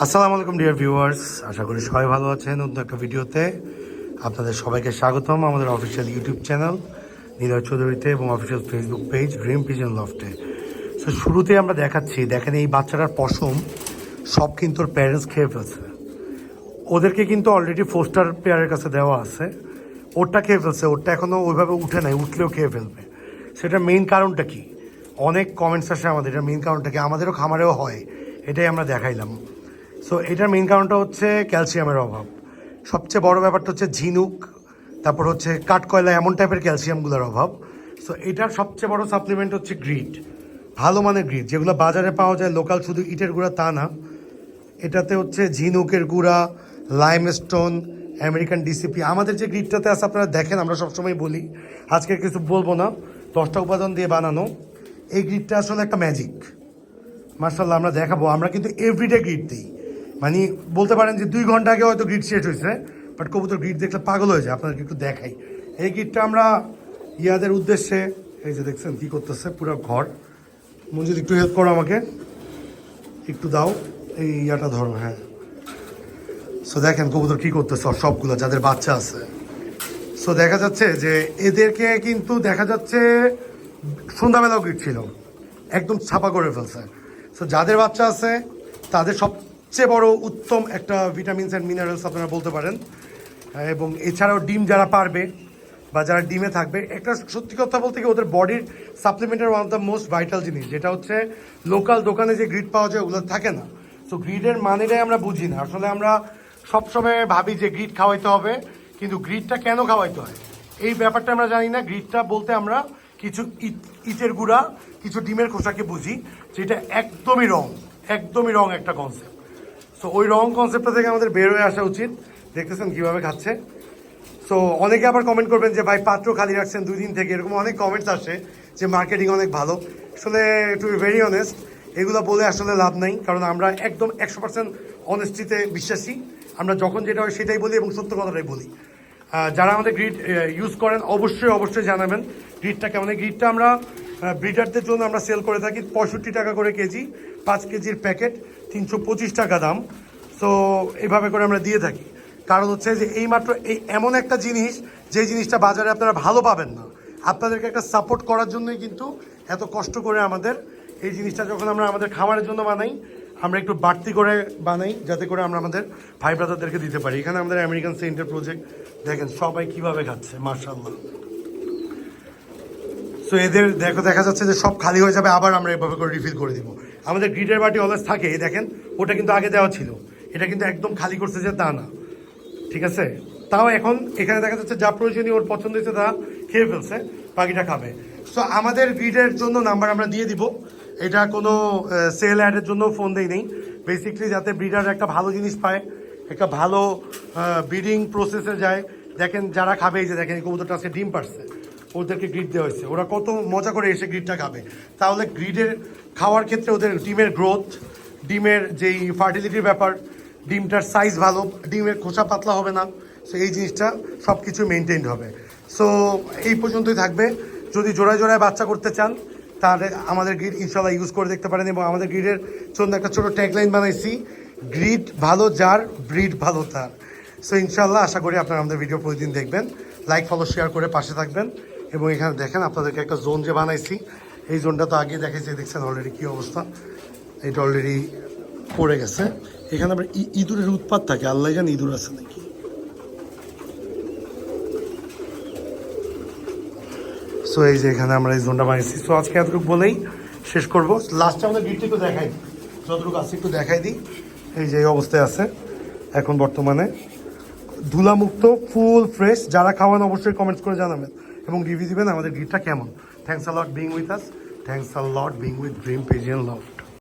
আসসালামু আলাইকুম, dear viewers. আশা করি সবাই ভালো আছেন। নতুন একটা ভিডিওতে আপনাদের সবাইকে স্বাগতম আমাদের অফিসিয়াল ইউটিউব চ্যানেল নীলয় চৌধুরীতে এবং official Facebook page dream pigeon লফটে so শুরুতে আমরা দেখাচ্ছি, দেখেন এই বাচ্চাটার পশম, সব কিন্তু ওর প্যারেন্টস খেয়ে ফেলছে। ওদেরকে কিন্তু অলরেডি ফোস্টার পেয়ারের কাছে দেওয়া আছে। ওরটা খেয়ে ফেলছে, ওরটা এখনও ওইভাবে উঠে নাই, উঠলেও খেয়ে ফেলবে। সেটা মেইন কারণটা কি? অনেক কমেন্টস আসে আমাদের এটা মেইন কারণটা কি? আমাদেরও খামারেও হয়, এটাই আমরা দেখাইলাম। সো এটার মেইন কারণটা হচ্ছে ক্যালসিয়ামের অভাব। সবচেয়ে বড় ব্যাপারটা হচ্ছে ঝিনুক, তারপর হচ্ছে কাঠকয়লা এমন টাইপের ক্যালসিয়ামগুলোর অভাব। সো এটার সবচেয়ে বড় সাপ্লিমেন্ট হচ্ছে গ্রিড ভালো মানের গ্রিড যেগুলো বাজারে পাওয়া যায় লোকাল শুধু ইটের গুঁড়া তা না। এটাতে হচ্ছে ঝিনুকের গুঁড়া লাইমস্টোন আমেরিকান ডিসিপি আমাদের যে গ্রিডটাতে আছে, আপনারা দেখেন, আমরা সবসময় বলি। আজকে কিছু বলব না, দশটা উপাদান দিয়ে বানানো। এই গ্রিডটা আসলে একটা ম্যাজিক মার্শাল্লাহ আমরা দেখাবো। আমরা কিন্তু এভরিডে গ্রিড দিই। মানে বলতে পারেন যে দুই ঘণ্টা আগে হয়তো গ্রিড শেষ হয়েছে বাট কবুতর গ্রিড দেখলে পাগল হয়ে যায়, আপনাদেরকে একটু দেখাই। এই গ্রিডটা আমরা ইয়াদের উদ্দেশ্যে, এই যে দেখছেন কী করতেছে, পুরো ঘর। মঞ্জুর, একটু হেল্প করো আমাকে। একটু দাও, এই ইয়াটা ধরো হ্যাঁ। সো দেখেন কবুতর কী করতেছে সবগুলো, যাদের বাচ্চা আছে। সো দেখা যাচ্ছে যে এদেরকে কিন্তু দেখা যাচ্ছে সন্ধ্যাবেলাও গ্রিড ছিল, একদম ছাপা করে ফেলছে। সো যাদের বাচ্চা আছে, তাদের সবচেয়ে বড় উত্তম একটা ভিটামিনস অ্যান্ড মিনারেলস আপনারা বলতে পারেন। এবং এছাড়াও ডিম যারা পারবে বা যারা ডিমে থাকবে, একটা সত্যি কথা বলতে কি ওদের বডির সাপ্লিমেন্টের one of the most vital জিনিস, যেটা হচ্ছে লোকাল দোকানে যে গ্রিড পাওয়া যায় ওগুলো থাকে না। সো গ্রিডের মানেটাই আমরা বুঝি না। আসলে আমরা সবসময় ভাবি যে গ্রিড খাওয়াইতে হবে, কিন্তু গ্রিডটা কেন খাওয়াইতে হয়? এই ব্যাপারটা আমরা জানি না। গ্রিডটা বলতে আমরা কিছু ইট- ইটের গুঁড়া, কিছু ডিমের খোসাকে বুঝি, যেটা একদমই রং একদমই রং একটা কনসেপ্ট সো ওই রং কনসেপ্টটা থেকে আমাদের বের হয়ে আসা উচিত। দেখতেছেন কীভাবে খাচ্ছে। সো অনেকে আবার কমেন্ট করবেন যে, ভাই, পাত্র খালি রাখছেন দুই দিন থেকে। এরকম অনেক কমেন্টস আসে যে মার্কেটিং অনেক ভালো। আসলে টু বি ভেরি অনেস্ট এগুলো বলে আসলে লাভ নাই। কারণ আমরা একদম একশো পার্সেন্ট অনেস্টিতে বিশ্বাসী। আমরা যখন যেটা হয় সেটাই বলি এবং সত্য কথাটাই বলি। যারা আমাদের গ্রিড ইউজ করেন, অবশ্যই অবশ্যই জানাবেন। গ্রিডটা কেমন? গ্রিডটা আমরা ব্রিডারদের জন্য আমরা সেল করে থাকি পঁয়ষট্টি টাকা করে কেজি, পাঁচ কেজির প্যাকেট তিনশো পঁচিশ টাকা দাম। সো এইভাবে করে আমরা দিয়ে থাকি। কারণ হচ্ছে যে এইমাত্র এই এমন একটা জিনিস, যে জিনিসটা বাজারে আপনারা ভালো পাবেন না। আপনাদেরকে একটা সাপোর্ট করার জন্যই কিন্তু এত কষ্ট করে আমাদের এই জিনিসটা যখন আমরা আমাদের খামারের জন্য বানাই, আমরা একটু বাড়তি করে বানাই, যাতে করে আমরা আমাদের ভাই ব্রাদারদেরকে দিতে পারি। এখানে আমাদের আমেরিকান সেন্টার প্রজেক্ট দেখেন, সবাই কীভাবে খাচ্ছে মার্শাল্লাহ সো এদের দেখো, দেখা যাচ্ছে যে সব খালি হয়ে যাবে, আবার আমরা এভাবে করে রিফিল করে দিব। আমাদের গ্রিডের বাটি অলওয়েজ থাকে দেখেন, ওটা কিন্তু আগে দেওয়া ছিল। এটা কিন্তু একদম খালি করছে যে তা না। ঠিক আছে? তাও এখন এখানে দেখা যাচ্ছে যা প্রয়োজনীয়, ওর পছন্দ হয়েছে তা খেয়ে ফেলছে, বাকিটা খাবে। সো আমাদের গ্রিডের জন্য নাম্বার আমরা দিয়ে দিব। এটা কোনো সেল অ্যাডের জন্য ফোন দেই নেই। বেসিকলি যাতে ব্রিডার একটা ভালো জিনিস পায়, একটা ভালো ব্রিডিং প্রসেসে যায়। দেখেন, যারা খাবে, এই যে দেখেন কবুতরটা আজকে ডিম পারছে ওদেরকে গ্রিড দেওয়া হয়েছে। ওরা কত মজা করে এসে গ্রিডটা খাবে। তাহলে গ্রিডের খাওয়ার ক্ষেত্রে ওদের ডিমের গ্রোথ ডিমের যেই ফার্টিলিটির ব্যাপার, ডিমটার সাইজ ভালো, ডিমের খোসা পাতলা হবে না সো এই জিনিসটা সব কিছু মেনটেন হবে। সো এই পর্যন্তই থাকবে। যদি জোড়ায় জোড়ায় বাচ্চা করতে চান, তাহলে আমাদের গ্রিড ইনশাল্লাহ ইউজ করে দেখতে পারেন এবং আমাদের গ্রিডের জন্য একটা ছোটো ট্যাগলাইন বানাইছি গ্রিড ভালো যার ব্রিড ভালো তার। সো ইনশাল্লাহ আশা করি আপনারা আমাদের ভিডিও প্রতিদিন দেখবেন। লাইক ফলো শেয়ার করে পাশে থাকবেন। এবং এখানে দেখেন আপনাদেরকে একটা জোন যে বানাইছি, এই জোনটা তো আগে দেখেছি দেখছেন অলরেডি কী অবস্থা? এটা অলরেডি পড়ে গেছে। এখানে আবার ইঁদুরের উৎপাত থাকে, আল্লাহ জান ইঁদুর আছে নাকি। সো এই যে এখানে আমরা এই জোনটা বানিয়েছি সো আজকে এতটুকু বলেই শেষ করব। লাস্টে আমাদের গিটটা একটু দেখাই। যতটুকু আছে একটু দেখাই দিই। এই যে অবস্থায় আছে। এখন বর্তমানে ধুলামুক্ত ফুল ফ্রেশ যারা খাওয়ান অবশ্যই কমেন্টস করে জানাবেন। এবং রিভিউ দিবেন আমাদের গিটটা কেমন। Thanks a lot being with us thanks a lot being with dream pigeon love